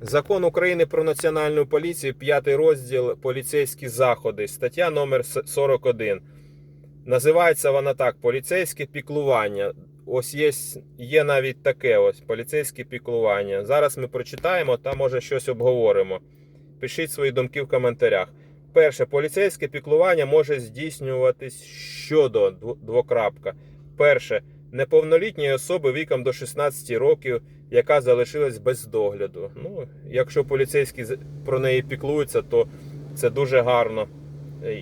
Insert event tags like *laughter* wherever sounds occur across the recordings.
Закон України про національну поліцію, п'ятий розділ поліцейські заходи, стаття номер 41. Називається вона так: поліцейське піклування. Ось є, є навіть таке ось поліцейське піклування. Зараз ми прочитаємо та може щось обговоримо. Пишіть свої думки в коментарях. Перше, поліцейське піклування може здійснюватись щодо дво- двокрапка. Перше, неповнолітньої особи віком до 16 років, яка залишилась без догляду. Ну, якщо поліцейські про неї піклуються, то це дуже гарно.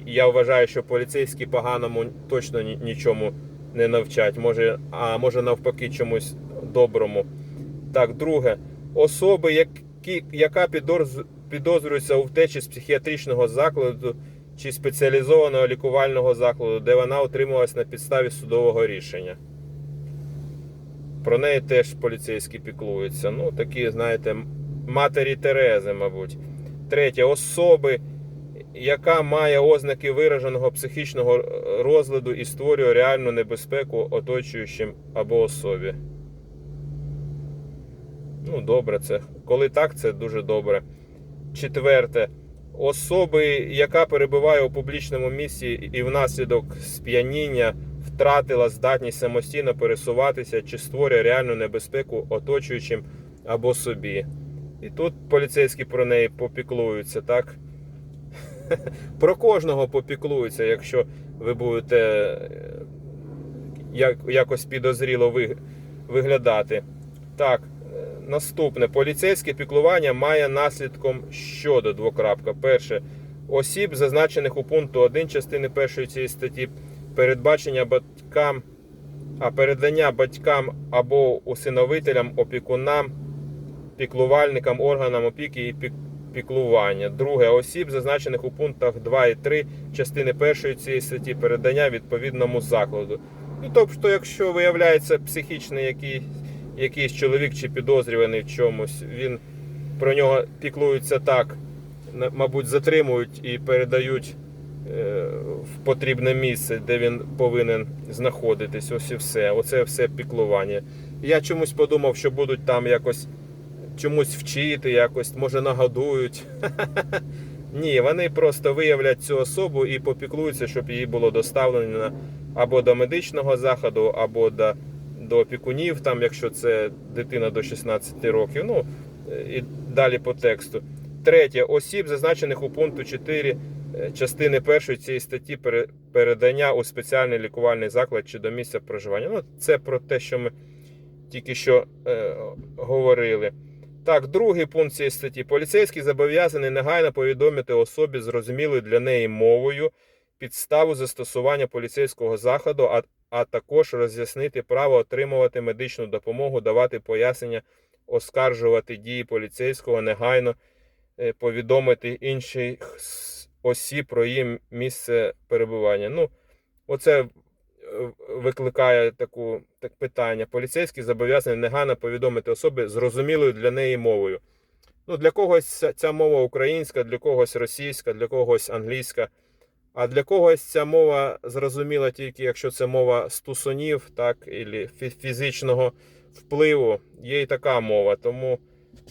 Я вважаю, що поліцейські поганому точно нічому не навчать. Може, а може навпаки чомусь доброму. Так, друге, особи, які, яка підозр- підозрюється у втечі з психіатричного закладу чи спеціалізованого лікувального закладу, де вона утримувалась на підставі судового рішення. Про неї теж поліцейські піклуються. Ну, такі, знаєте, матері Терези, мабуть. Третє, особи, яка має ознаки вираженого психічного розладу і створює реальну небезпеку оточуючим або особі. Ну, добре, це. Коли так, це дуже добре. Четверте. Особи, яка перебуває у публічному місці і внаслідок сп'яніння втратила здатність самостійно пересуватися чи створює реальну небезпеку оточуючим або собі. І тут поліцейські про неї попіклуються, так? *laughs* Про кожного попіклуються, якщо ви будете е, якось підозріло виглядати. Так, е, наступне. Поліцейське піклування має наслідком щодо двокрапка. Перше. Осіб, зазначених у пункту 1 частини першої цієї статті, передбачення батькам, а передання батькам або усиновителям, опікунам, піклувальникам, органам опіки і пік- піклування. Друге. Осіб, зазначених у пунктах 2 і 3 частини першої цієї статті, передання відповідному закладу. Ну, тобто, якщо виявляється психічний який, якийсь чоловік чи підозрюваний в чомусь, він про нього піклуються так, мабуть, затримують і передають в потрібне місце, де він повинен знаходитись. Ось і все. Оце все піклування. Я чомусь подумав, що будуть там якось чомусь вчити, якось, може, нагодують. *laughs* Ні, вони просто виявлять цю особу і попіклуються, щоб її було доставлено або до медичного заходу, або до, до опікунів, там, якщо це дитина до 16 років. Ну і далі по тексту. Третє. Осіб, зазначених у пункту 4 е, частини першої цієї статті пере- передання у спеціальний лікувальний заклад чи до місця проживання. Ну, це про те, що ми тільки що е, говорили. Так, другий пункт цієї статті. Поліцейський зобов'язаний негайно повідомити особі зрозумілою для неї мовою підставу застосування поліцейського заходу, а, а також роз'яснити право отримувати медичну допомогу, давати пояснення, оскаржувати дії поліцейського, негайно е, повідомити інших осіб про її місце перебування. Ну, оце е, викликає таку так питання. Поліцейський зобов'язаний негайно повідомити особи зрозумілою для неї мовою. Ну, для когось ця- ця мова українська, для когось російська, для когось англійська. А для когось ця мова зрозуміла тільки, якщо це мова стусунів, так, і фізичного впливу. Є і така мова. Тому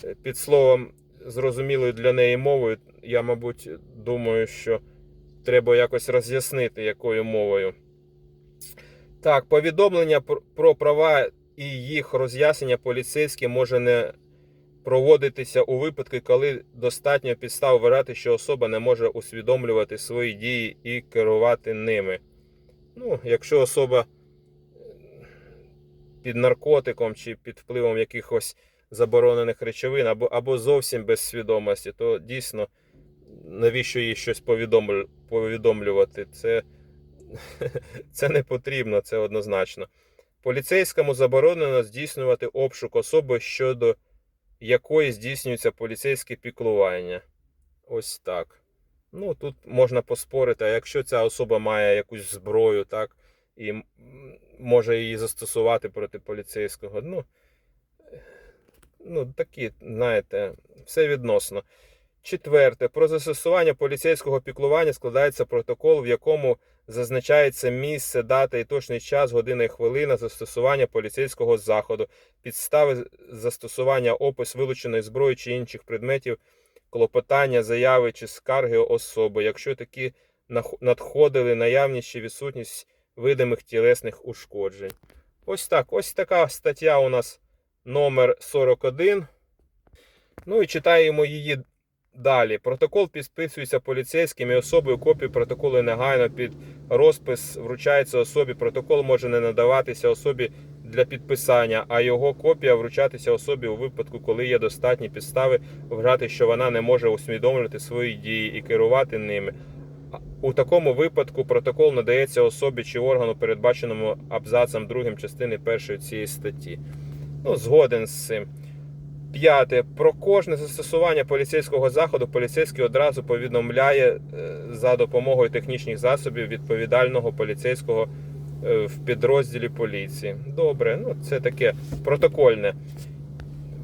е, під словом зрозумілою для неї мовою, я, мабуть, думаю, що треба якось роз'яснити, якою мовою. Так, повідомлення про права і їх роз'яснення поліцейським може не проводитися у випадку, коли достатньо підстав вважати, що особа не може усвідомлювати свої дії і керувати ними. Ну, якщо особа е, під наркотиком чи під впливом якихось заборонених речовин, або, або зовсім без свідомості, то дійсно навіщо їй щось повідомлю- повідомлювати? Це, *laughs* це не потрібно, це однозначно. Поліцейському заборонено здійснювати обшук особи щодо якої здійснюється поліцейське піклування. Ось так. Ну, тут можна поспорити, а якщо ця особа має якусь зброю, так, і може її застосувати проти поліцейського. Ну, ну такі, знаєте, все відносно. Четверте. Про застосування поліцейського піклування складається протокол, в якому зазначається місце, дата і точний час, година і хвилина застосування поліцейського заходу, підстави застосування, опис вилученої зброї чи інших предметів, клопотання, заяви чи скарги особи, якщо такі надходили наявність чи відсутність видимих тілесних ушкоджень. Ось так. Ось така стаття у нас номер 41. Ну і читаємо її далі. Протокол підписується поліцейським і особою копію протоколу негайно під розпис вручається особі. Протокол може не надаватися особі для підписання, а його копія вручатися особі у випадку, коли є достатні підстави вважати, що вона не може усвідомлювати свої дії і керувати ними. У такому випадку протокол надається особі чи органу, передбаченому абзацом 2 частини 1 цієї статті. Ну, згоден з цим. П'яте. Про кожне застосування поліцейського заходу поліцейський одразу повідомляє е, за допомогою технічних засобів відповідального поліцейського е, в підрозділі поліції. Добре, ну це таке протокольне.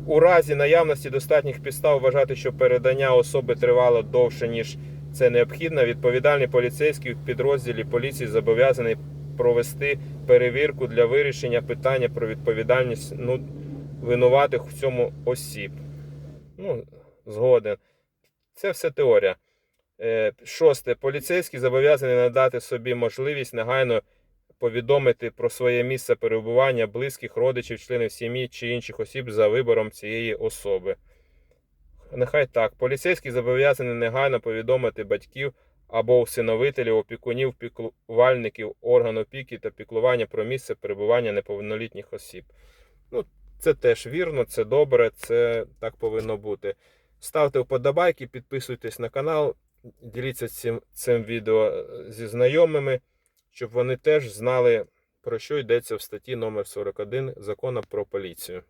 У разі наявності достатніх підстав вважати, що передання особи тривало довше, ніж це необхідно, відповідальний поліцейський в підрозділі поліції зобов'язаний провести перевірку для вирішення питання про відповідальність ну, винуватих в цьому осіб. Ну, згоден. Це все теорія. Е, Шосте. Поліцейський зобов'язаний надати собі можливість негайно повідомити про своє місце перебування близьких, родичів, членів сім'ї чи інших осіб за вибором цієї особи. Нехай так. Поліцейський зобов'язаний негайно повідомити батьків або усиновителів, опікунів, піклувальників, орган опіки та піклування про місце перебування неповнолітніх осіб. Ну, це теж вірно, це добре, це так повинно бути. Ставте вподобайки, підписуйтесь на канал, діліться цим, цим відео е, зі знайомими, щоб вони теж знали, про що йдеться в статті номер 41 закону про поліцію.